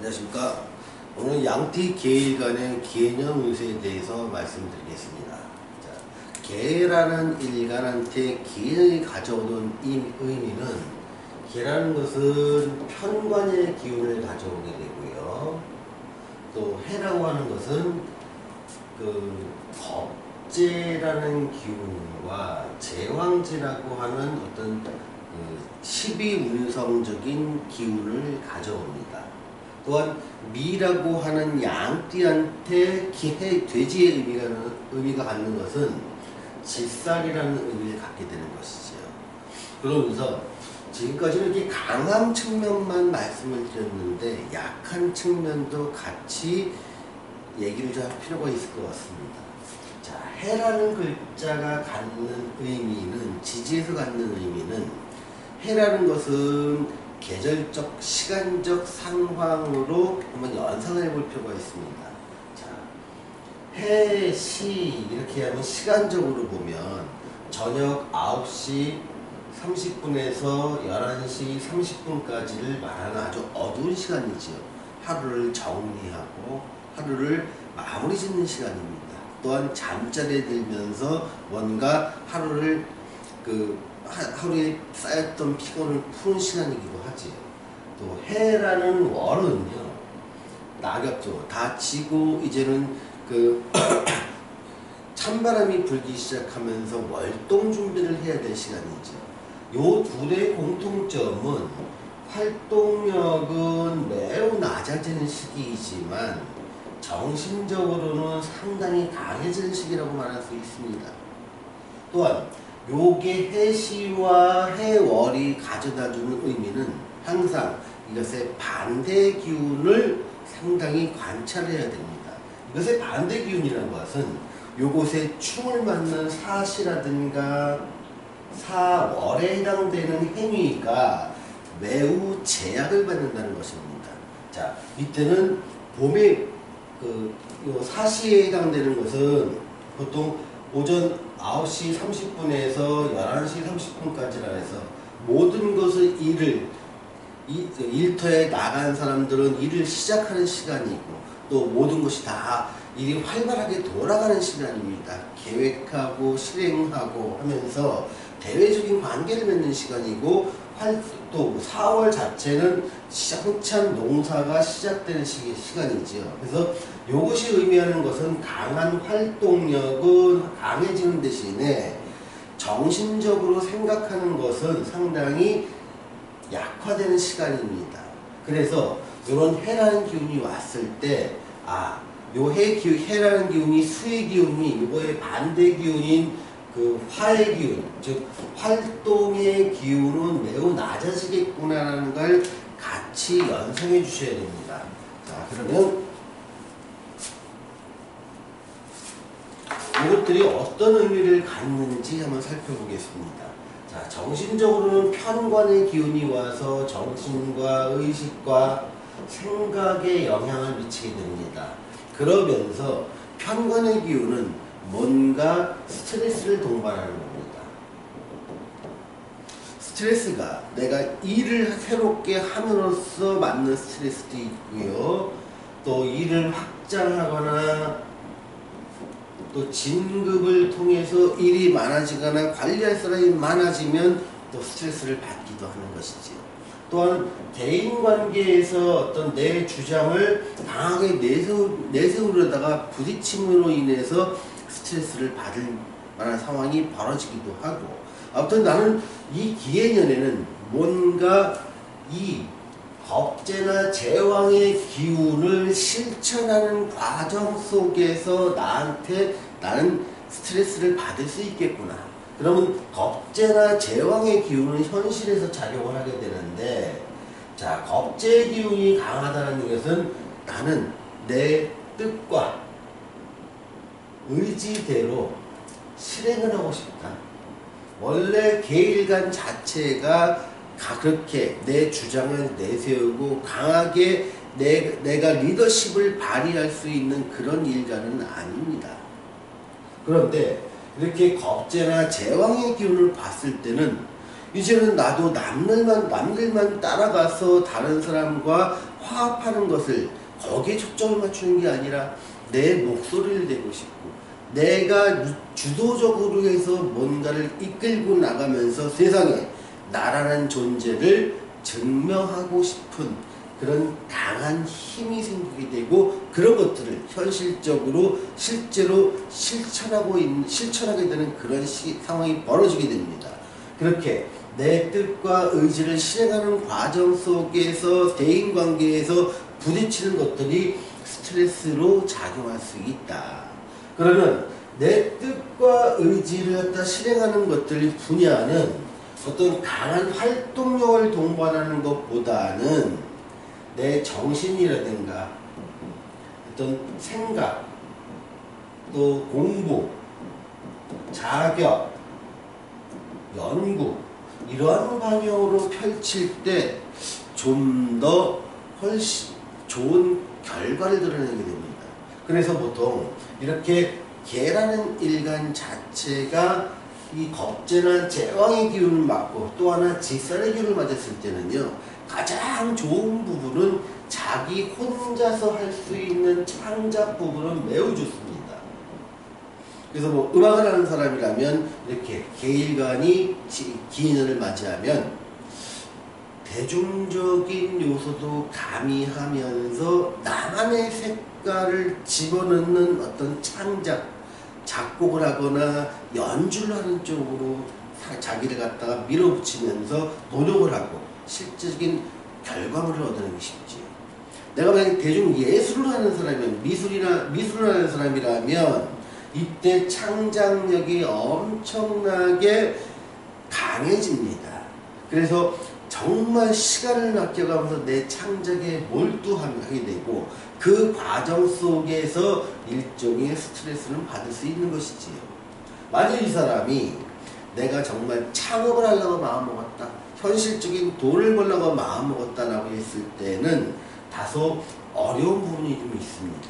안녕하십니까. 오늘 양띠 계일 간의 개념 운세에 대해서 말씀드리겠습니다. 자, 개라는 일간한테 기운이 가져오는 이 의미는 개라는 것은 편관의 기운을 가져오게 되고요. 또 해라고 하는 것은 그 겁재라는 기운과 제왕제라고 하는 어떤 그 12운성적인 기운을 가져옵니다. 또한 미라고 하는 양띠한테 기해 돼지의 의미가, 의미가 갖는 것은 질살이라는 의미를 갖게 되는 것이지요. 그러면서 지금까지는 이렇게 강한 측면만 말씀을 드렸는데 약한 측면도 같이 얘기를 좀 할 필요가 있을 것 같습니다. 자, 해라는 글자가 갖는 의미는 지지에서 갖는 의미는 해라는 것은 계절적, 시간적 상황으로 한번 연상을 해볼 필요가 있습니다. 자, 해, 시 이렇게 하면 시간적으로 보면 저녁 9시 30분에서 11시 30분까지를 말하는 아주 어두운 시간이지요. 하루를 정리하고 하루를 마무리 짓는 시간입니다. 또한 잠자리에 들면서 뭔가 하루를 그 하루에 쌓였던 피곤을 푸는 시간이기도 하지. 또 해라는 월은요. 낙엽도 다 지고 이제는 그 찬바람이 불기 시작하면서 월동 준비를 해야 될 시간이죠. 요 둘의 공통점은 활동력은 매우 낮아지는 시기이지만 정신적으로는 상당히 강해지는 시기라고 말할 수 있습니다. 또한 요게 해시와 해월이 가져다주는 의미는 항상 이것의 반대 기운을 상당히 관찰해야 됩니다. 이것의 반대 기운이라는 것은 요것의 충을 맞는 사시라든가 사월에 해당되는 행위가 매우 제약을 받는다는 것입니다. 자, 이때는 봄에 그 사시에 해당되는 것은 보통 오전 9시 30분에서 11시 30분까지라 해서 모든 것을 일을 그 일터에 나간 사람들은 일을 시작하는 시간이고 또 모든 것이 다 일이 활발하게 돌아가는 시간입니다. 계획하고 실행하고 하면서 대외적인 관계를 맺는 시간이고 또 4월 자체는 한참 농사가 시작되는 시기, 시간이지요. 그래서 이것이 의미하는 것은 강한 활동력은 강해지는 대신에 정신적으로 생각하는 것은 상당히 약화되는 시간입니다. 그래서 이런 해라는 기운이 왔을 때, 아, 요 해 기운, 해라는 기운이 수의 기운이 이거의 반대 기운인 그 화의 기운, 즉 활동의 기운은 매우 낮아지겠구나라는 걸 같이 연상해 주셔야 됩니다. 자, 그러면 이것들이 어떤 의미를 갖는지 한번 살펴보겠습니다. 자, 정신적으로는 편관의 기운이 와서 정신과 의식과 생각에 영향을 미치게 됩니다. 그러면서 편관의 기운은 뭔가 스트레스를 동반하는 겁니다. 스트레스가 내가 일을 새롭게 함으로써 맞는 스트레스도 있고요. 또 일을 확장하거나 또 진급을 통해서 일이 많아지거나 관리할 사람이 많아지면 또 스트레스를 받기도 하는 것이지요. 또한 대인 관계에서 어떤 내 주장을 강하게 내세우, 내세우려다가 부딪힘으로 인해서 스트레스를 받을 만한 상황이 벌어지기도 하고 아무튼 나는 이 기해년에는 뭔가 이 겁재나 제왕의 기운을 실천하는 과정 속에서 나한테 나는 스트레스를 받을 수 있겠구나. 그러면 겁재나 제왕의 기운은 현실에서 작용을 하게 되는데 자 겁재의 기운이 강하다는 것은 나는 내 뜻과 의지대로 실행을 하고 싶다. 원래 계일간 자체가 그렇게 내 주장을 내세우고 강하게 내, 내가 리더십을 발휘할 수 있는 그런 일가는 아닙니다. 그런데 이렇게 겁재나 제왕의 기운을 봤을 때는 이제는 나도 남들만 남들만 따라가서 다른 사람과 화합하는 것을 거기에 초점을 맞추는 게 아니라 내 목소리를 내고 싶고 내가 주도적으로 해서 뭔가를 이끌고 나가면서 세상에 나라는 존재를 증명하고 싶은 그런 강한 힘이 생기게 되고 그런 것들을 현실적으로 실제로 실천하고 있는, 실천하게 되는 그런 시, 상황이 벌어지게 됩니다. 그렇게 내 뜻과 의지를 실행하는 과정 속에서 대인 관계에서 부딪히는 것들이 스트레스로 작용할 수 있다. 그러면 내 뜻과 의지를 갖다 실행하는 것들 분야는 어떤 강한 활동력을 동반하는 것보다는 내 정신이라든가 어떤 생각, 또 공부, 자격, 연구 이러한 방향으로 펼칠 때 좀 더 훨씬 좋은 결과를 드러내게 됩니다. 그래서 보통 이렇게 개라는 일간 자체가 이 겁재나 제왕의 기운을 맞고 또 하나 직살의 기운을 맞았을 때는요 가장 좋은 부분은 자기 혼자서 할 수 있는 창작 부분은 매우 좋습니다. 그래서 뭐 음악을 하는 사람이라면 이렇게 개일간이 기인을 맞이하면 대중적인 요소도 가미하면서 나만의 색깔을 집어넣는 어떤 창작, 작곡을 하거나 연주를 하는 쪽으로 자기를 갖다가 밀어붙이면서 노력을 하고 실질적인 결과물을 얻어내기 쉽지요. 내가 만약 대중 예술을 하는 사람이면 미술이나 미술을 하는 사람이라면 이때 창작력이 엄청나게 강해집니다. 그래서 정말 시간을 아껴가면서 내 창작에 몰두하게 되고 그 과정 속에서 일종의 스트레스는 받을 수 있는 것이지요. 만약 이 사람이 내가 정말 창업을 하려고 마음먹었다. 현실적인 돈을 벌려고 마음먹었다라고 했을 때는 다소 어려운 부분이 좀 있습니다.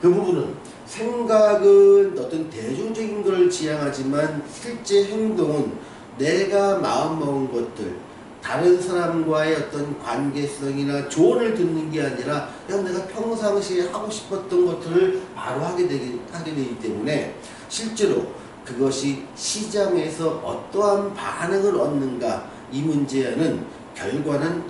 그 부분은 생각은 어떤 대중적인 걸 지향하지만 실제 행동은 내가 마음먹은 것들 다른 사람과의 어떤 관계성이나 조언을 듣는 게 아니라 그냥 내가 평상시에 하고 싶었던 것들을 바로 하게 되기, 하게 되기 때문에 실제로 그것이 시장에서 어떠한 반응을 얻는가 이 문제는 결과는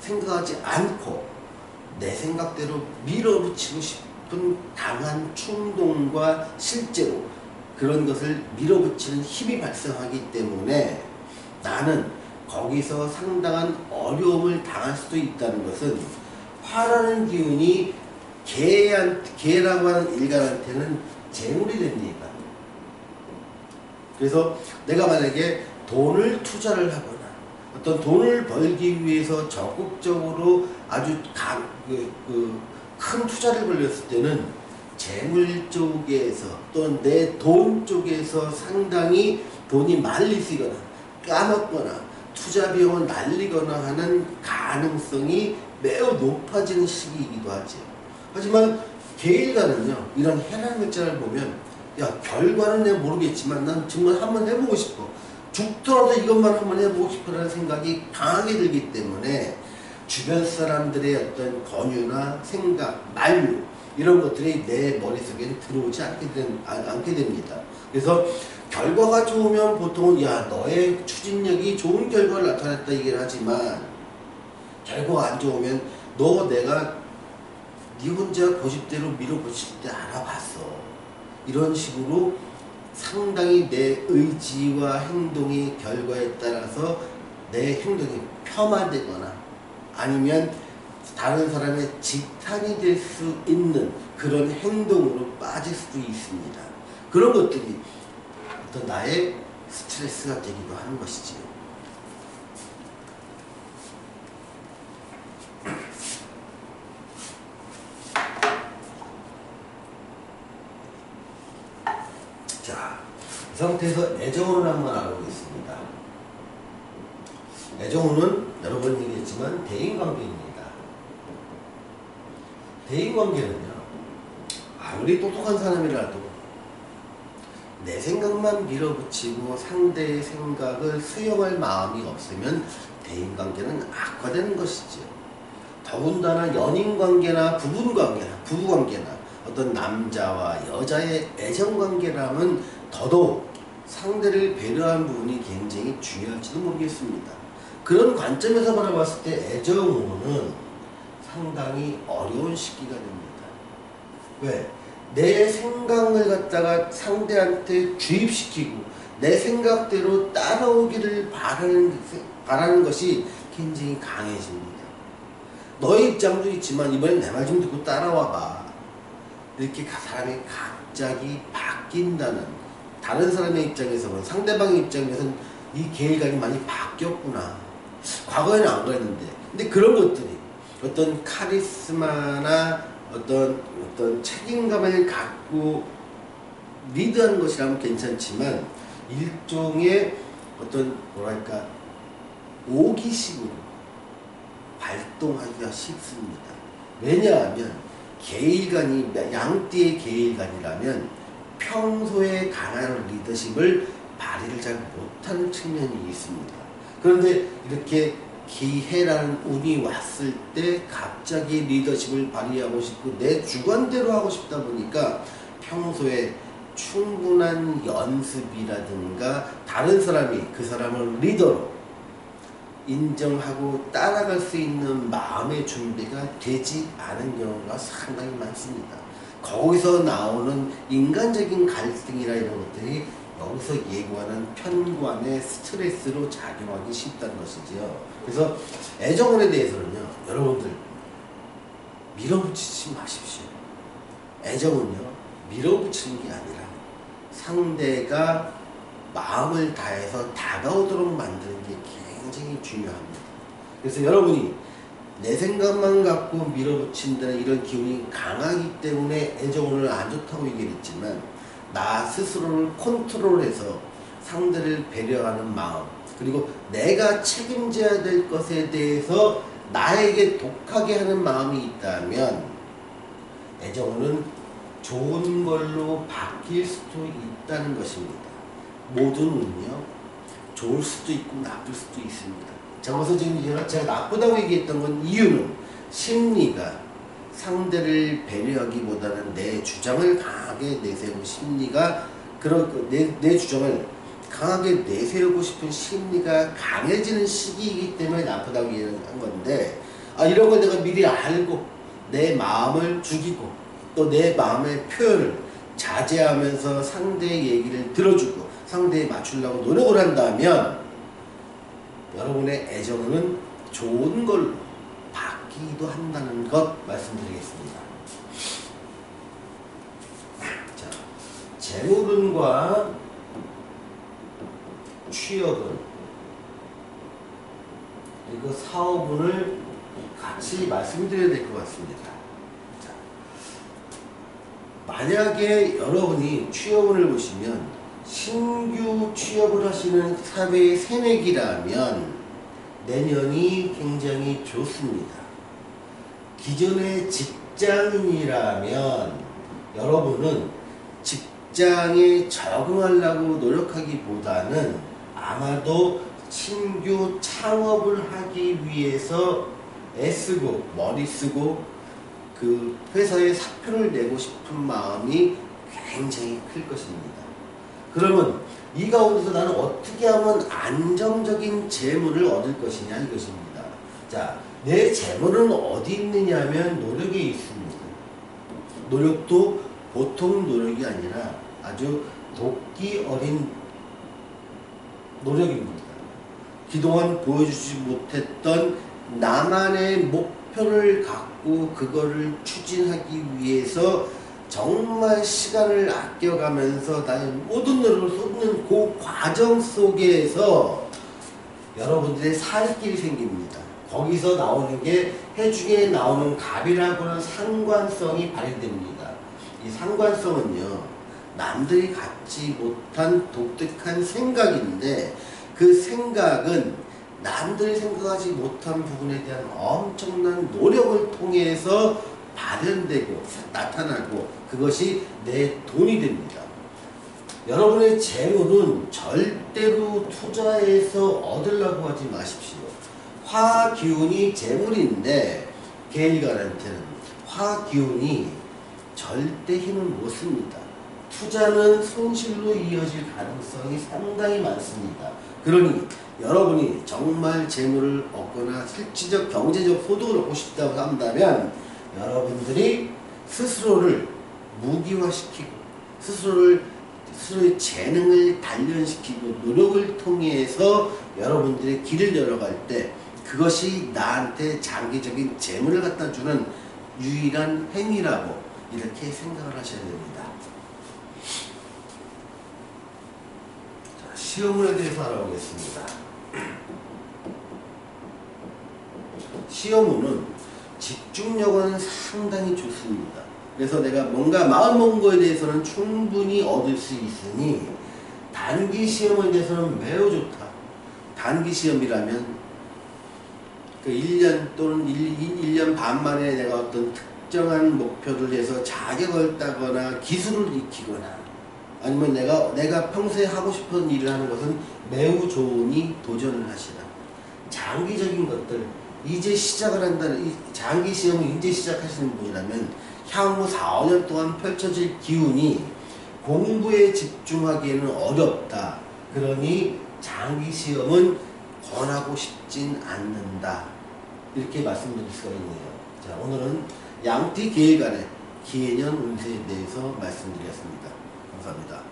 생각하지 않고 내 생각대로 밀어붙이고 싶은 강한 충동과 실제로 그런 것을 밀어붙이는 힘이 발생하기 때문에 나는 거기서 상당한 어려움을 당할 수도 있다는 것은 화라는 기운이 개한, 개라고 하는 일간한테는 재물이 됩니다. 그래서 내가 만약에 돈을 투자를 하거나 어떤 돈을 벌기 위해서 적극적으로 아주 강, 그, 그, 큰 투자를 벌렸을 때는 재물 쪽에서 또는 내 돈 쪽에서 상당히 돈이 말리거나 까먹거나 투자 비용을 날리거나 하는 가능성이 매우 높아지는 시기이기도 하죠. 하지만 개일가는요, 이런 해랑 글자를 보면, 야, 결과는 내가 모르겠지만 난 정말 한번 해보고 싶어. 죽더라도 이것만 한번 해보고 싶어라는 생각이 강하게 들기 때문에 주변 사람들의 어떤 권유나 생각, 만류, 이런 것들이 내 머릿속에 들어오지 않게, 된, 않 게 됩니다. 그래서 결과가 좋으면 보통은 야 너의 추진력이 좋은 결과를 나타냈다 얘기를 하지만 결과가 안 좋으면 너 내가 네 혼자 고집대로 밀어붙일 때 알아봤어 이런 식으로 상당히 내 의지와 행동의 결과에 따라서 내 행동이 폄하되거나 아니면 다른 사람의 지탄이 될 수 있는 그런 행동으로 빠질 수도 있습니다. 그런 것들이 어떤 나의 스트레스가 되기도 하는 것이지요. 자, 이 상태에서 애정운을 한번 알아보겠습니다. 애정운은 여러 번 얘기했지만 대인관계입니다. 대인관계는요, 아무리 똑똑한 사람이라도 내 생각만 밀어붙이고 상대의 생각을 수용할 마음이 없으면 대인관계는 악화되는 것이지요. 더군다나 연인관계나 부부관계나 부부관계나 어떤 남자와 여자의 애정관계라면 더더욱 상대를 배려한 부분이 굉장히 중요할지도 모르겠습니다. 그런 관점에서 바라봤을 때 애정은 상당히 어려운 시기가 됩니다. 왜? 내 생각을 갖다가 상대한테 주입시키고 내 생각대로 따라오기를 바라는, 바라는 것이 굉장히 강해집니다. 너의 입장도 있지만 이번엔 내 말 좀 듣고 따라와봐. 이렇게 사람이 갑자기 바뀐다는 다른 사람의 입장에서는 상대방의 입장에서는 이 계획이 많이 바뀌었구나. 과거에는 안 그랬는데. 근데 그런 것들이 어떤 카리스마나 어떤 어떤 책임감을 갖고 리드하는 것이라면 괜찮지만 일종의 어떤 뭐랄까 오기식으로 발동하기가 쉽습니다. 왜냐하면 계일간이 양띠의 계일간이라면 평소에 강한 리더십을 발휘를 잘 못하는 측면이 있습니다. 그런데 이렇게 기회라는 운이 왔을 때 갑자기 리더십을 발휘하고 싶고 내 주관대로 하고 싶다 보니까 평소에 충분한 연습이라든가 다른 사람이 그 사람을 리더로 인정하고 따라갈 수 있는 마음의 준비가 되지 않은 경우가 상당히 많습니다. 거기서 나오는 인간적인 갈등이나 이런 것들이 여기서 예고하는 편관의 스트레스로 작용하기 쉽다는 것이지요. 그래서 애정원에 대해서는요, 여러분들 밀어붙이지 마십시오. 애정은요, 밀어붙이는 게 아니라 상대가 마음을 다해서 다가오도록 만드는 게 굉장히 중요합니다. 그래서 여러분이 내 생각만 갖고 밀어붙인다는 이런 기운이 강하기 때문에 애정운을 안 좋다고 얘기했지만 나 스스로를 컨트롤해서 상대를 배려하는 마음 그리고 내가 책임져야 될 것에 대해서 나에게 독하게 하는 마음이 있다면 애정은 좋은 걸로 바뀔 수도 있다는 것입니다. 모든 운요 좋을 수도 있고 나쁠 수도 있습니다. 자, 그래서 지금 제가 나쁘다고 얘기했던 건 이유는 심리가 상대를 배려하기보다는 내 주장을 강하게 내세우고 심리가 그런 내, 내 주장을 강하게 내세우고 싶은 심리가 강해지는 시기이기 때문에 나쁘다고 얘기한 건데 아 이런 걸 내가 미리 알고 내 마음을 죽이고 또 내 마음의 표현을 자제하면서 상대의 얘기를 들어주고 상대에 맞추려고 노력을 한다면 여러분의 애정은 좋은 걸로 바뀌기도 한다는 것 말씀드리겠습니다. 자, 재물운과 취업은 그리고 사업운을 같이 말씀드려야 될 것 같습니다. 자, 만약에 여러분이 취업운을 보시면 신규 취업을 하시는 사회의 새내기라면 내년이 굉장히 좋습니다. 기존의 직장인이라면 여러분은 직장에 적응하려고 노력하기보다는 아마도 신규 창업을 하기 위해서 애쓰고 머리 쓰고 그 회사에 사표를 내고 싶은 마음이 굉장히 클 것입니다. 그러면 이 가운데서 나는 어떻게 하면 안정적인 재물을 얻을 것이냐 이것입니다. 자, 내 재물은 어디 있느냐 하면 노력에 있습니다. 노력도 보통 노력이 아니라 아주 도끼 어린 노력입니다. 그동안 보여주지 못했던 나만의 목표를 갖고 그거를 추진하기 위해서 정말 시간을 아껴가면서 나의 모든 노력을 쏟는 그 과정 속에서 여러분들의 살 길이 생깁니다. 거기서 나오는 게 해중에 나오는 갑이라고 하는 상관성이 발휘됩니다. 이 상관성은요, 남들이 갖지 못한 독특한 생각인데 그 생각은 남들이 생각하지 못한 부분에 대한 엄청난 노력을 통해서 발현되고 나타나고 그것이 내 돈이 됩니다. 여러분의 재물은 절대로 투자해서 얻으려고 하지 마십시오. 화 기운이 재물인데 개일간한테는 화 기운이 절대 힘을 못 씁니다. 투자는 손실로 이어질 가능성이 상당히 많습니다. 그러니 여러분이 정말 재물을 얻거나 실질적 경제적 소득을 얻고 싶다고 한다면 여러분들이 스스로를 무기화시키고 스스로를 스스로의 재능을 단련시키고 노력을 통해서 여러분들의 길을 열어갈 때 그것이 나한테 장기적인 재물을 갖다 주는 유일한 행위라고 이렇게 생각을 하셔야 됩니다. 자, 시험문에 대해서 알아보겠습니다. 시험문은 집중력은 상당히 좋습니다. 그래서 내가 뭔가 마음먹은 거에 대해서는 충분히 얻을 수 있으니 단기 시험에 대해서는 매우 좋다. 단기 시험이라면 그 1년 또는 1, 1년 반 만에 내가 어떤 특정한 목표를 해서 자격을 따거나 기술을 익히거나 아니면 내가 내가 평소에 하고 싶은 일을 하는 것은 매우 좋으니 도전을 하시라. 장기적인 것들 이제 시작을 한다는 이 장기 시험을 이제 시작하시는 분이라면 향후 4, 5년 동안 펼쳐질 기운이 공부에 집중하기에는 어렵다. 그러니 장기 시험은 권하고 싶진 않는다. 이렇게 말씀드릴 수가 있네요. 자, 오늘은 양띠 계획안의 기해년 운세에 대해서 말씀드렸습니다. 감사합니다.